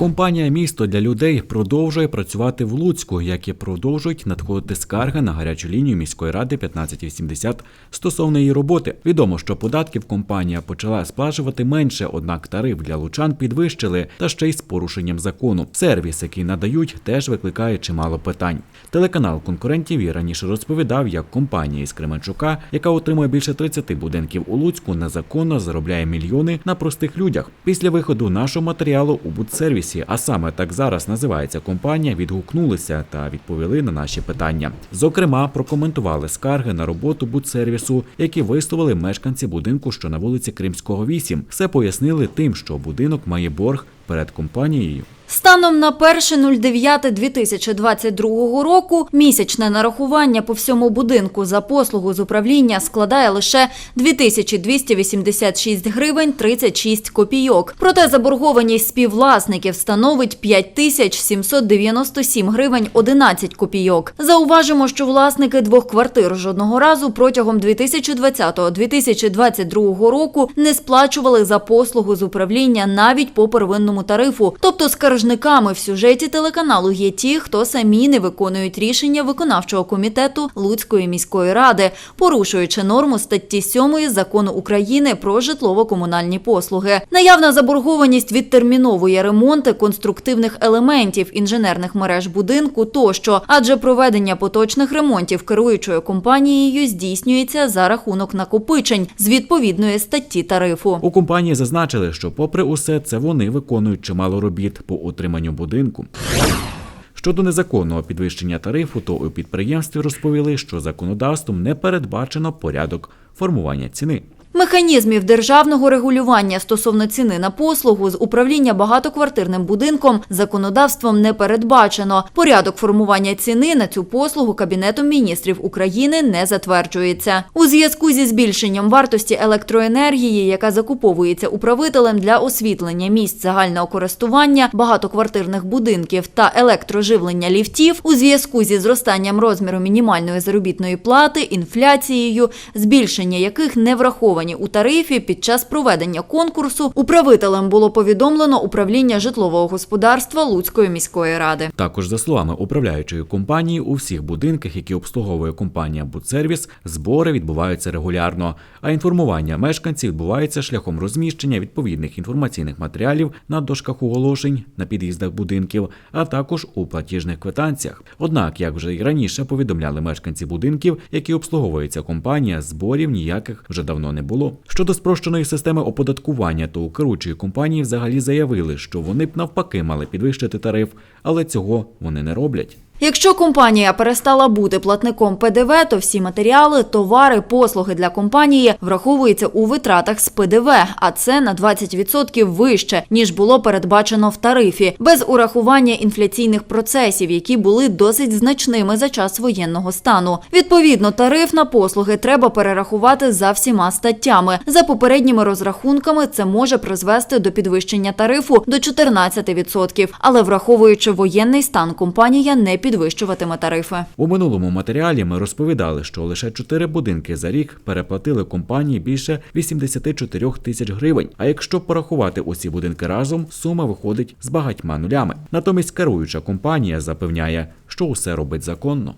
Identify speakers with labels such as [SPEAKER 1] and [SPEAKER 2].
[SPEAKER 1] Компанія Місто для людей продовжує працювати в Луцьку, як і продовжують надходити скарги на гарячу лінію міської ради 1580 стосовно її роботи. Відомо, що податків компанія почала сплачувати менше, однак тариф для лучан підвищили та ще й з порушенням закону. Сервіс, який надають, теж викликає чимало питань. Телеканал конкурентів і раніше розповідав, як компанія із Кременчука, яка отримує більше 30 будинків у Луцьку, незаконно заробляє мільйони на простих людях. Після виходу нашого матеріалу у Будсервісі, а саме так зараз називається компанія, відгукнулися та відповіли на наші питання. Зокрема, прокоментували скарги на роботу Будсервісу, які висловили мешканці будинку, що на вулиці Кримського 8. Все пояснили тим, що будинок має борг перед компанією.
[SPEAKER 2] Станом на 1.09.2022 року місячне нарахування по всьому будинку за послугу з управління складає лише 2286 гривень 36 копійок. Проте заборгованість співвласників становить 5797 гривень 11 копійок. Зауважимо, що власники двох квартир жодного разу протягом 2020-2022 року не сплачували за послугу з управління навіть по первинному тарифу. Тобто скаржниками в сюжеті телеканалу є ті, хто самі не виконують рішення виконавчого комітету Луцької міської ради, порушуючи норму статті 7 закону України про житлово-комунальні послуги. Наявна заборгованість відтерміновує ремонти конструктивних елементів інженерних мереж будинку тощо, адже проведення поточних ремонтів керуючою компанією здійснюється за рахунок накопичень з відповідної статті тарифу.
[SPEAKER 1] У компанії зазначили, що, попри усе, це вони виконують чимало робіт по утриманню будинку. Щодо незаконного підвищення тарифу, то у підприємстві розповіли, що законодавством не передбачено порядок формування ціни.
[SPEAKER 2] Механізмів державного регулювання стосовно ціни на послугу з управління багатоквартирним будинком законодавством не передбачено. Порядок формування ціни на цю послугу Кабінетом міністрів України не затверджується. У зв'язку зі збільшенням вартості електроенергії, яка закуповується управителем для освітлення місць загального користування багатоквартирних будинків та електроживлення ліфтів, у зв'язку зі зростанням розміру мінімальної заробітної плати, інфляцією, збільшення яких не враховані у тарифі під час проведення конкурсу, управителем було повідомлено управління житлового господарства Луцької міської ради.
[SPEAKER 1] Також за словами управляючої компанії, у всіх будинках, які обслуговує компанія Будсервіс, збори відбуваються регулярно, а інформування мешканців відбувається шляхом розміщення відповідних інформаційних матеріалів на дошках оголошень на під'їздах будинків, а також у платіжних квитанціях. Однак, як вже й раніше повідомляли мешканці будинків, які обслуговується компанія, зборів ніяких вже давно не було. Щодо спрощеної системи оподаткування, то у керуючої компанії взагалі заявили, що вони б навпаки мали підвищити тариф, але цього вони не роблять.
[SPEAKER 2] Якщо компанія перестала бути платником ПДВ, то всі матеріали, товари, послуги для компанії враховуються у витратах з ПДВ, а це на 20% вище, ніж було передбачено в тарифі, без урахування інфляційних процесів, які були досить значними за час воєнного стану. Відповідно, тариф на послуги треба перерахувати за всіма статтями. За попередніми розрахунками, це може призвести до підвищення тарифу до 14%, але враховуючи воєнний стан, компанія не підвищуватиме тарифи.
[SPEAKER 1] У минулому матеріалі ми розповідали, що лише чотири будинки за рік переплатили компанії більше 84 тисяч гривень. А якщо порахувати усі будинки разом, сума виходить з багатьма нулями. Натомість керуюча компанія запевняє, що усе робить законно.